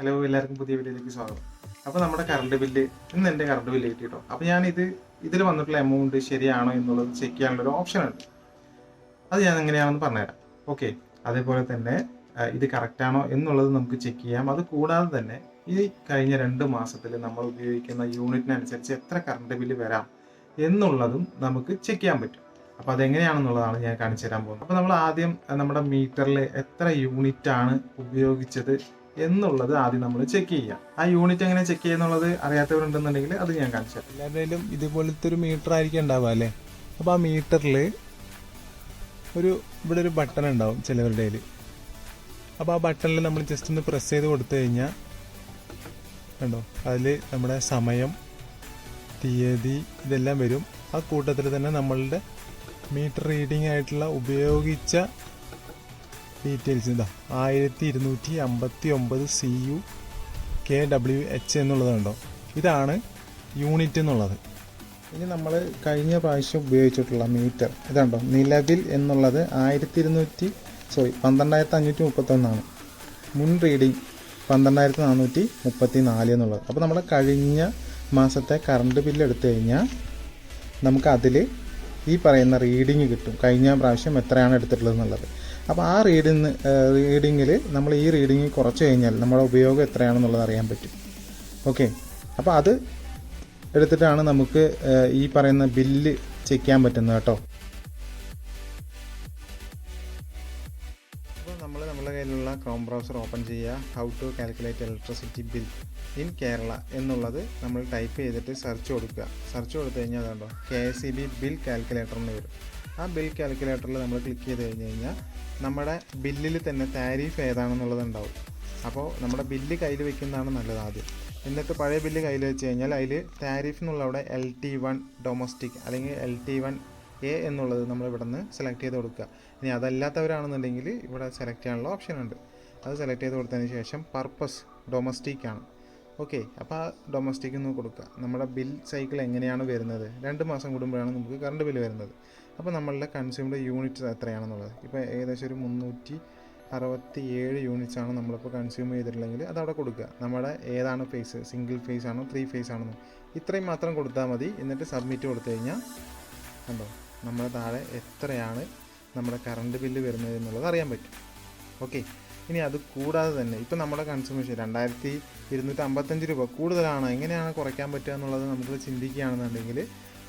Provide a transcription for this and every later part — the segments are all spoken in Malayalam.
ഹലോ എല്ലാവർക്കും പുതിയ വീഡിയോയിലേക്ക് സ്വാഗതം. അപ്പോൾ നമ്മുടെ കറണ്ട് ബില്ല് ഇന്ന് എന്റെ കറണ്ട് ബില്ല് കിട്ടി കേട്ടോ അപ്പോൾ ഞാനിത് ഇത് ഇതിൽ വന്നിട്ടുള്ള എമൗണ്ട് ശരിയാണോ എന്നുള്ളത് ചെക്ക് ചെയ്യാനുള്ള ഒരു ഓപ്ഷൻ ഉണ്ട്. അത് ഞാൻ എങ്ങനെയാണെന്ന് പറഞ്ഞുതരാം. ഓക്കെ അതേപോലെ തന്നെ ഇത് കറക്റ്റാണോ എന്നുള്ളത് നമുക്ക് ചെക്ക് ചെയ്യാം. അത് കൂടാതെ തന്നെ ഈ കഴിഞ്ഞ രണ്ട് മാസത്തിൽ നമ്മൾ ഉപയോഗിക്കുന്ന യൂണിറ്റിനനുസരിച്ച് എത്ര കറണ്ട് ബില്ല് വരാം എന്നുള്ളതും നമുക്ക് ചെക്ക് ചെയ്യാൻ പറ്റും. അപ്പോൾ അതെങ്ങനെയാണെന്നുള്ളതാണ് ഞാൻ കാണിച്ചു തരാൻ പോകുന്നത്. അപ്പോൾ നമ്മൾ ആദ്യം നമ്മുടെ മീറ്ററിൽ എത്ര യൂണിറ്റ് ആണ് ഉപയോഗിച്ചത് എന്നുള്ളത് ആദ്യം നമ്മൾ ചെക്ക് ചെയ്യാം. ആ യൂണിറ്റ് എങ്ങനെ ചെക്ക് ചെയ്യുന്നുള്ളത് അറിയാത്തവരുണ്ടെന്നുണ്ടെങ്കിൽ അത് ഞാൻ കാണിച്ചു തരാം. എല്ലാവരുടെയും ഇതുപോലത്തെ ഒരു മീറ്റർ ആയിരിക്കും ഉണ്ടാവുക അല്ലേ? അപ്പോൾ ആ മീറ്ററിൽ ഒരു ഇവിടെ ഒരു ബട്ടൺ ഉണ്ടാവും ചിലവരുടെ കയ്യിൽ അപ്പോൾ ആ ബട്ടണിൽ നമ്മൾ ജസ്റ്റ് ഒന്ന് പ്രസ് ചെയ്ത് കൊടുത്തു കഴിഞ്ഞാൽ കണ്ടോ? അതിൽ നമ്മുടെ സമയം തീയതി ഇതെല്ലാം വരും. ആ കൂട്ടത്തിൽ തന്നെ നമ്മളുടെ മീറ്റർ റീഡിംഗ് ആയിട്ടുള്ള ഉപയോഗിച്ച ഡീറ്റെയിൽസ് ഇതാ. ആയിരത്തി ഇരുന്നൂറ്റി അമ്പത്തി ഒമ്പത് C U K W H എന്നുള്ളതുണ്ടോ. ഇതാണ് യൂണിറ്റ് എന്നുള്ളത്. ഇനി നമ്മൾ കഴിഞ്ഞ പ്രാവശ്യം ഉപയോഗിച്ചിട്ടുള്ള മീറ്റർ. ഇതുണ്ടോ. നിലവിൽ എന്നുള്ളത് ആയിരത്തി ഇരുന്നൂറ്റി സോറി പന്ത്രണ്ടായിരത്തി അഞ്ഞൂറ്റി മുപ്പത്തൊന്നാണ് മുൻ റീഡിങ് പന്ത്രണ്ടായിരത്തി നാനൂറ്റി മുപ്പത്തി നാല് എന്നുള്ളത്. അപ്പോൾ നമ്മൾ കഴിഞ്ഞ മാസത്തെ കറണ്ട് ബില്ല് എടുത്തു കഴിഞ്ഞാൽ നമുക്ക് അതിൽ ഈ പറയുന്ന റീഡിങ് കിട്ടും. കഴിഞ്ഞ പ്രാവശ്യം എത്രയാണ് എടുത്തിട്ടുള്ളത് എന്നുള്ളത് അപ്പോൾ ആ റീഡിങ് റീഡിങ്ങിൽ നമ്മൾ ഈ റീഡിങ് കുറച്ച് കഴിഞ്ഞാൽ നമ്മുടെ ഉപയോഗം എത്രയാണെന്നുള്ളത് അറിയാൻ പറ്റും. ഓക്കെ അപ്പോൾ അത് എടുത്തിട്ടാണ് നമുക്ക് ഈ പറയുന്ന ബില്ല് ചെക്ക് ചെയ്യാൻ പറ്റുന്നത് കേട്ടോ. അപ്പോൾ നമ്മൾ നമ്മുടെ കയ്യിലുള്ള ക്രോം ബ്രൗസർ ഓപ്പൺ ചെയ്യുക. How to calculate electricity bill in Kerala എന്നുള്ളത് നമ്മൾ ടൈപ്പ് ചെയ്തിട്ട് സെർച്ച് കൊടുക്കുക. സെർച്ച് കൊടുത്തു കഴിഞ്ഞാൽ അതുണ്ടോ? K S C B bill calculator എന്ന് വരും. ആ ബിൽ കാൽക്കുലേറ്ററിൽ നമ്മൾ ക്ലിക്ക് ചെയ്ത് കഴിഞ്ഞ് കഴിഞ്ഞാൽ നമ്മുടെ ബില്ലിൽ തന്നെ താരിഫ് ഏതാണെന്നുള്ളത് ഉണ്ടാവും അപ്പോൾ നമ്മുടെ ബില്ല് കയ്യിൽ വെക്കുന്നതാണ് നല്ലത് ആദ്യം. എന്നിട്ട് പഴയ ബില്ല് കയ്യിൽ വെച്ച് കഴിഞ്ഞാൽ അതിൽ താരിഫ് എന്നുള്ള അവിടെ എൽ ടി വൺ ഡൊമസ്റ്റിക് അല്ലെങ്കിൽ എൽ ടി വൺ എ എന്നുള്ളത് നമ്മൾ ഇവിടെ നിന്ന് സെലക്ട് ചെയ്ത് കൊടുക്കുക. ഇനി അതല്ലാത്തവരാണെന്നുണ്ടെങ്കിൽ ഇവിടെ സെലക്ട് ചെയ്യാനുള്ള ഓപ്ഷൻ ഉണ്ട്. അത് സെലക്ട് ചെയ്ത് കൊടുത്തതിന് ശേഷം പർപ്പസ് ഡൊമസ്റ്റിക് ആണ്. ഓക്കെ അപ്പോൾ ആ ഡൊമസ്റ്റിക് എന്ന് കൊടുക്കുക നമ്മുടെ ബിൽ സൈക്കിൾ എങ്ങനെയാണ് വരുന്നത്? രണ്ട് മാസം കൂടുമ്പോഴാണ് നമുക്ക് കറണ്ട് ബില്ല് വരുന്നത്. അപ്പോൾ നമ്മളുടെ കൺസ്യൂംഡ് യൂണിറ്റ്സ് എത്രയാണെന്നുള്ളത്? ഇപ്പോൾ ഏകദേശം ഒരു മുന്നൂറ്റി അറുപത്തി ഏഴ് യൂണിറ്റ്സ് ആണ് നമ്മളിപ്പോൾ കൺസ്യൂം ചെയ്തിട്ടുണ്ടെങ്കിൽ അത് അവിടെ കൊടുക്കുക നമ്മുടെ ഏതാണ് ഫേസ് സിംഗിൾ ഫേസ് ആണോ ത്രീ ഫേസ് ആണോ ഇത്രയും മാത്രം കൊടുത്താൽ മതി. എന്നിട്ട് സബ്മിറ്റ് കൊടുത്തു കഴിഞ്ഞാൽ കണ്ടോ നമ്മുടെ താഴെ എത്രയാണ് നമ്മുടെ കറണ്ട് ബില്ല് വരുന്നത് എന്നുള്ളത് അറിയാൻ പറ്റും. ഓക്കെ. ഇനി അത് കൂടാതെ തന്നെ ഇപ്പം നമ്മുടെ കൺസ്യൂമേഷൻ രണ്ടായിരത്തി ഇരുന്നൂറ്റി അമ്പത്തഞ്ച് രൂപ കൂടുതലാണ് എങ്ങനെയാണ് കുറയ്ക്കാൻ പറ്റുക എന്നുള്ളത് നമുക്ക് ചിന്തിക്കുകയാണെന്നുണ്ടെങ്കിൽ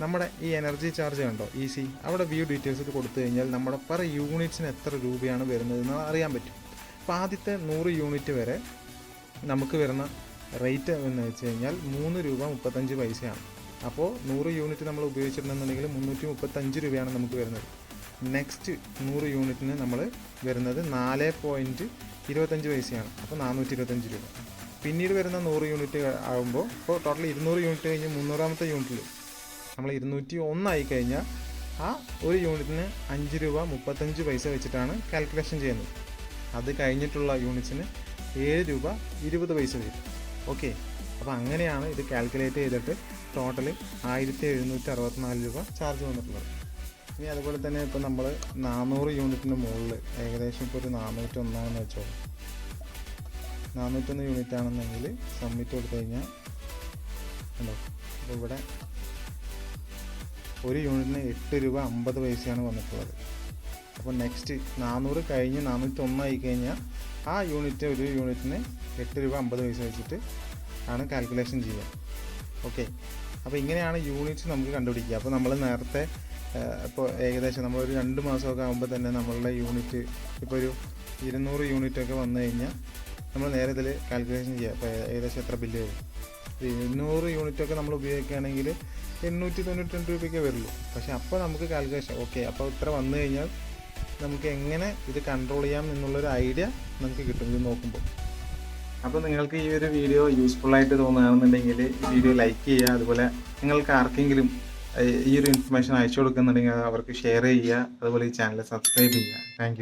നമ്മുടെ ഈ എനർജി ചാർജ് കണ്ടോ ഈസി സി അവിടെ വ്യൂ ഡീറ്റെയിൽസ് കൊടുത്തു കഴിഞ്ഞാൽ നമ്മുടെ പെർ യൂണിറ്റ്സിന് എത്ര രൂപയാണ് വരുന്നതെന്ന് അറിയാൻ പറ്റും. അപ്പോൾ ആദ്യത്തെ നൂറ് യൂണിറ്റ് വരെ നമുക്ക് വരുന്ന റേറ്റ് എന്ന് വെച്ച് കഴിഞ്ഞാൽ മൂന്ന് രൂപ മുപ്പത്തഞ്ച് പൈസയാണ്. അപ്പോൾ നൂറ് യൂണിറ്റ് നമ്മൾ ഉപയോഗിച്ചിട്ടുണ്ടെന്നുണ്ടെങ്കിൽ മുന്നൂറ്റി മുപ്പത്തഞ്ച് രൂപയാണ് നമുക്ക് വരുന്നത്. നെക്സ്റ്റ് നൂറ് യൂണിറ്റിന് നമ്മൾ വരുന്നത് നാല് പോയിന്റ് ഇരുപത്തഞ്ച് പൈസയാണ്. അപ്പോൾ നാനൂറ്റി ഇരുപത്തഞ്ച് രൂപ. പിന്നീട് വരുന്ന നൂറ് യൂണിറ്റ് ആകുമ്പോൾ ഇപ്പോൾ ടോട്ടൽ ഇരുന്നൂറ് യൂണിറ്റ് കഴിഞ്ഞ് മുന്നൂറാമത്തെ യൂണിറ്റിൽ നമ്മൾ ഇരുന്നൂറ്റി ഒന്നായി കഴിഞ്ഞാൽ ആ ഒരു യൂണിറ്റിന് അഞ്ച് രൂപ മുപ്പത്തഞ്ച് പൈസ വെച്ചിട്ടാണ് കാൽക്കുലേഷൻ ചെയ്യുന്നത്. അത് കഴിഞ്ഞിട്ടുള്ള യൂണിറ്റ്സിന് ഏഴ് രൂപ ഇരുപത് പൈസ വരും. ഓക്കെ അപ്പോൾ അങ്ങനെയാണ് ഇത് കാൽക്കുലേറ്റ് ചെയ്തിട്ട് ടോട്ടൽ ആയിരത്തി എഴുന്നൂറ്റി അറുപത്തിനാല് രൂപ ചാർജ് വന്നിട്ടുള്ളത്. ഇനി അതുപോലെ തന്നെ ഇപ്പോൾ നമ്മൾ നാനൂറ് യൂണിറ്റിന് മുകളിൽ ഏകദേശം ഇപ്പോൾ ഒരു നാനൂറ്റി ഒന്നാണെന്ന് വെച്ചോളൂ. നാനൂറ്റൊന്ന് യൂണിറ്റ് ആണെന്നെങ്കിൽ സബ്മിറ്റ് കൊടുത്തു കഴിഞ്ഞാൽ ഉണ്ടോ അപ്പോൾ ഇവിടെ ഒരു യൂണിറ്റിന് എട്ട് രൂപ അമ്പത് പൈസയാണ് വന്നിട്ടുള്ളത്. അപ്പോൾ നെക്സ്റ്റ് നാനൂറ് കഴിഞ്ഞ് നാനൂറ്റി ഒന്നായി കഴിഞ്ഞാൽ ആ യൂണിറ്റ് ഒരു യൂണിറ്റിന് എട്ട് രൂപ അമ്പത് പൈസ വെച്ചിട്ട് ആണ് കാൽക്കുലേഷൻ ചെയ്യുക. ഓക്കെ അപ്പോൾ ഇങ്ങനെയാണ് യൂണിറ്റ്സ് നമുക്ക് കണ്ടുപിടിക്കുക. അപ്പോൾ നമ്മൾ നേരത്തെ ഇപ്പോൾ ഏകദേശം നമ്മളൊരു രണ്ട് മാസമൊക്കെ ആകുമ്പോൾ തന്നെ നമ്മളുടെ യൂണിറ്റ് ഇപ്പോൾ ഒരു ഇരുന്നൂറ് യൂണിറ്റ് ഒക്കെ വന്നു കഴിഞ്ഞാൽ നമ്മൾ നേരെ ഇതിൽ കാൽക്കുലേഷൻ ചെയ്യുക അപ്പോൾ ഏകദേശം എത്ര ബില്ല് വരും. ഇരുന്നൂറ് യൂണിറ്റ് ഒക്കെ നമ്മൾ ഉപയോഗിക്കുകയാണെങ്കിൽ എണ്ണൂറ്റി തൊണ്ണൂറ്റി രണ്ട് രൂപയ്ക്കേ വരുള്ളൂ. പക്ഷേ അപ്പോൾ നമുക്ക് കാൽക്കുലേഷൻ ഓക്കെ അപ്പോൾ ഇത്ര വന്നു കഴിഞ്ഞാൽ നമുക്ക് എങ്ങനെ ഇത് കൺട്രോൾ ചെയ്യാം എന്നുള്ളൊരു ഐഡിയ നമുക്ക് കിട്ടും ഇത് നോക്കുമ്പോൾ അപ്പോൾ നിങ്ങൾക്ക് ഈ ഒരു വീഡിയോ യൂസ്ഫുൾ ആയിട്ട് തോന്നുകയാണെന്നുണ്ടെങ്കിൽ വീഡിയോ ലൈക്ക് ചെയ്യുക. അതുപോലെ നിങ്ങൾക്ക് ആർക്കെങ്കിലും ഈ ഒരു ഇൻഫർമേഷൻ അയച്ചു കൊടുക്കുന്നുണ്ടെങ്കിൽ അവർക്ക് ഷെയർ ചെയ്യുക. അതുപോലെ ഈ ചാനൽ സബ്സ്ക്രൈബ് ചെയ്യുക. താങ്ക്